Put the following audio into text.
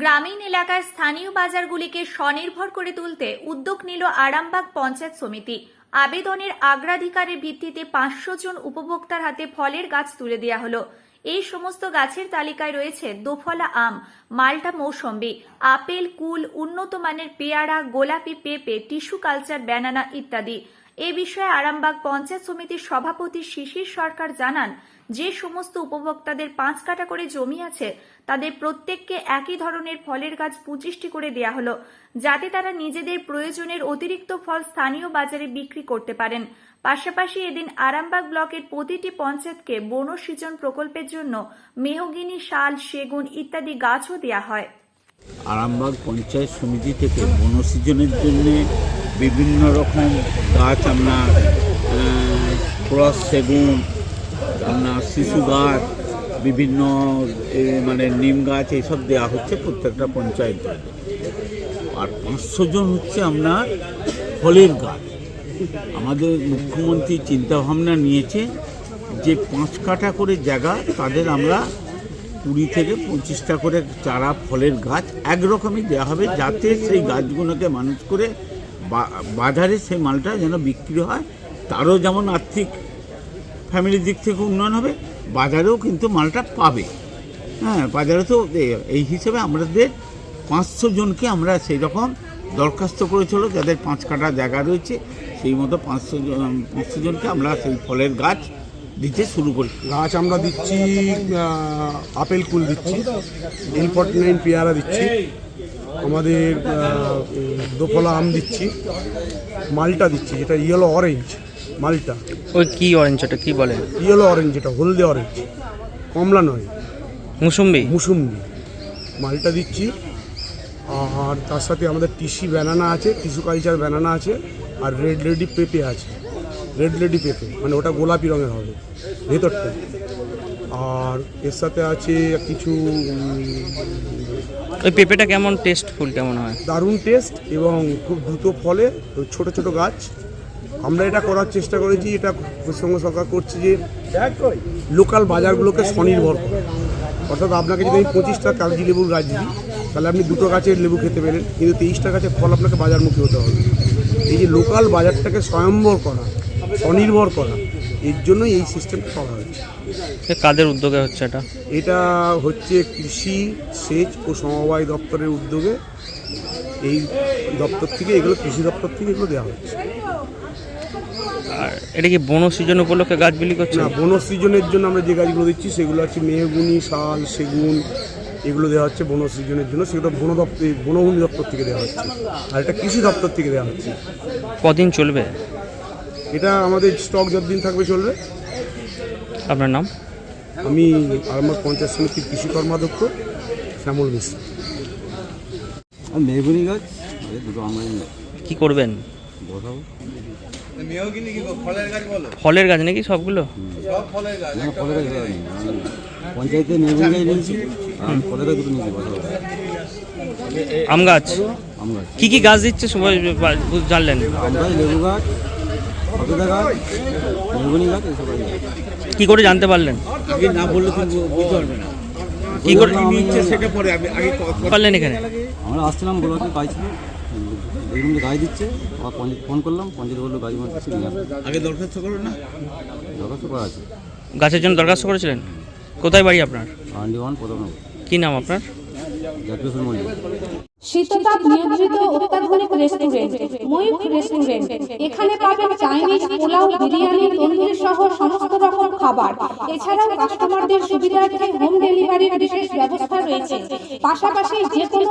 গ্রামীণ এলাকার স্থানীয় বাজারগুলিকে স্বনির্ভর করে তুলতে উদ্যোগ নিল আরামবাগ পঞ্চায়েত সমিতি। আবেদনের আগ্রাধিকারের ভিত্তিতে পাঁচশো জন উপভোক্তার হাতে ফলের গাছ তুলে দেওয়া হলো। এই সমস্ত গাছের তালিকায় রয়েছে দোফলা আম, মাল্টা মৌসম্বি, আপেল, কুল, উন্নত মানের পেয়ারা, গোলাপি পেঁপে, টিস্যু কালচার, ব্যানানা ইত্যাদি। এ বিষয়ে আরামবাগ পঞ্চায়েত সমিতির সভাপতি শিশির সরকার জানান যে সমস্ত উপভোক্তাদের পাঁচ কাটা করে জমি আছে, তাদের প্রত্যেককে একই ধরনের ফলের গাছ পঁচিশটি করে দেয়া হলো, যাতে তারা নিজেদের প্রয়োজনের অতিরিক্ত ফল স্থানীয় বাজারে বিক্রি করতে পারেন। পাশাপাশি এদিন আরামবাগ ব্লকের প্রতিটি পঞ্চায়েতকে বনসৃজন প্রকল্পের জন্য মেহগিনি, শাল, সেগুন ইত্যাদি গাছও দেয়া হয়। আরামবাগ পঞ্চায়েত সমিতি থেকে বনসৃজনের জন্য বিভিন্ন রকম গাছ আপনার ক্রস সেগুন আপনার শিশু গাছ, বিভিন্ন মানে নিম গাছ এইসব দেওয়া হচ্ছে প্রত্যেকটা পঞ্চায়েত আর পাঁচশো জন হচ্ছে আপনার ফলের গাছ। আমাদের মুখ্যমন্ত্রী চিন্তাভাবনা নিয়েছে যে পাঁচ কাঠা করে জায়গা তাদের আমরা কুড়ি থেকে পঁচিশটা করে চারা ফলের গাছ একরকমই দেওয়া হবে যাতে সেই গাছগুলোকে মানুষ করে বাজারে সেই মালটা যেন বিক্রি হয়। তারও যেমন আর্থিক ফ্যামিলির দিক থেকে উন্নয়ন হবে, বাজারেও কিন্তু মালটা পাবে। হ্যাঁ বাজারে তো এই হিসেবে আমাদের পাঁচশো জনকে আমরা সেই রকম দরখাস্ত করেছিল যাদের পাঁচ কাটা জায়গা রয়েছে, সেই মতো পাঁচশো জন, পাঁচশো জনকে আমরা সেই ফলের গাছ দিতে শুরু করি। গাছ আমরা দিচ্ছি আপেল কুল দিচ্ছি এল ফর্টি নাইন পেয়ারা দিচ্ছি, আমাদের দোফলা আম দিচ্ছি, মালটা দিচ্ছি, যেটা ইয়েলো অরেঞ্জ মালটা। ওই কি অরেঞ্জ ওটা কি বলে? ইয়েলো অরেঞ্জ যেটা হলদে অরেঞ্জ কমলা নয় মুসুম্বি? মুসুম্বি। মালটা দিচ্ছি। আর তার সাথে আমাদের টিসি ব্যানানা আছে টিস্যু কালচার ব্যানানা আছে আর রেড লেডি পেঁপে আছে। রেড লেডি পেঁপে মানে ওটা গোলাপি রঙের হবে ভেতরটা। আর এর সাথে আছে কিছু ওই পেঁপেটা কেমন টেস্টফুল কেমন হয়? দারুণ টেস্ট এবং খুব দ্রুত ফলে ছোট ছোট গাছ। আমরা এটা করার চেষ্টা করেছি এটা পশ্চিমবঙ্গ সরকার করছে যে লোকাল বাজারগুলোকে স্বনির্ভর করা। অর্থাৎ আপনাকে যদি আমি পঁচিশটা কাগজি লেবুর গাছ দিই তাহলে আপনি দুটো গাছের লেবু খেতে পেলেন কিন্তু তেইশটা গাছের ফল আপনাকে বাজারমুখী হতে হবে। এই যে লোকাল বাজারটাকে স্বয়ম্বর করা স্বনির্ভর করা এর জন্যই এই সিস্টেমটা করা হয়েছে। কাদের উদ্যোগে হচ্ছে এটা? এটা হচ্ছে কৃষি সেচ ও সমবায় দপ্তরের উদ্যোগে এই দপ্তর থেকে এগুলো কৃষি দপ্তর থেকে এগুলো দেওয়া হচ্ছে। আর এটা কি বন সৃজন উপলক্ষে গাছ বিলি করছে? না বনসৃজনের জন্য আমরা যে গাছগুলো দিচ্ছি সেগুলো হচ্ছে মেহগুনি শাল সেগুন এগুলো দেওয়া হচ্ছে বনসৃজনের জন্য। সেগুলো বন দপ্তর বনভূমি দপ্তর থেকে দেওয়া হচ্ছে। আর এটা কৃষি দপ্তর থেকে দেওয়া হচ্ছে। কদিন চলবে? এটা আমাদের স্টক যতদিন থাকবে চলবে। আপনার নাম? আমি আমার পঞ্চায়েত সমিতির কৃষি কর্মাধ্যক্ষ শ্যামল মিশ্র। মেগুনি গাছ দুটো আমরা কি করবেন? বসাবো। ফলের গাছ নাকি সবগুলো? পঞ্চায়েতে আম গাছ? কি কি গাছ দিচ্ছে সবাই জানলেন? কি করে জানতে পারলেন? না বললে কি করে নিচ্ছে সেটা পরে আমি আগে পারলেন এখানে? আমরা আসছিলাম ব্লকে গাছ ছিল দেখলাম দিচ্ছে আবার পঞ্চায়েত ফোন করলাম পঞ্চায়েত বলল নিয়ে আগে দরখাস্ত করো না? দরখাস্ত করা আছে। গাছের জন্য দরখাস্ত করেছিলেন? কোথায় বাড়ি আপনার? আন্ডি ওয়ান প্রথম কি নাম আপনার? জাতীয় শীততাপ নিয়ন্ত্রিত অত্যাধুনিক রেস্টুরেন্ট ময়ূখ রেস্টুরেন্ট এখানে পাবেন চাইনিজ পোলাও বিরিয়ানি তন্দুরি সহ সমস্ত রকম খাবার। এছাড়াও কাস্টমারদের সুবিধার্থে হোম ডেলিভারির বিশেষ ব্যবস্থা রয়েছে। পাশাপাশি যে কোনো